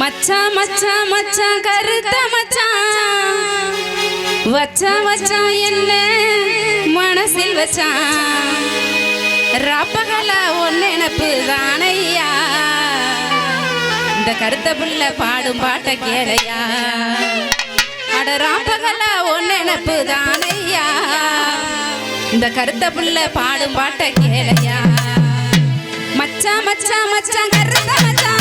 மச்சான் மச்சான் மச்சான் கருத்த மச்சான் வச்சா வச்சான் என்ன மனசில் வச்சான் ராப்பகல ஒன்னெனப்பு தானையா. இந்த கருத்த புள்ள பாடும் பாட்ட கேளையா அட ராப்பகல ஒன்னெனப்பு தானையா. இந்த கருத்த புள்ள பாடும் பாட்ட கேளையா மச்சான் மச்சான் மச்சான் கருத்த மச்சான்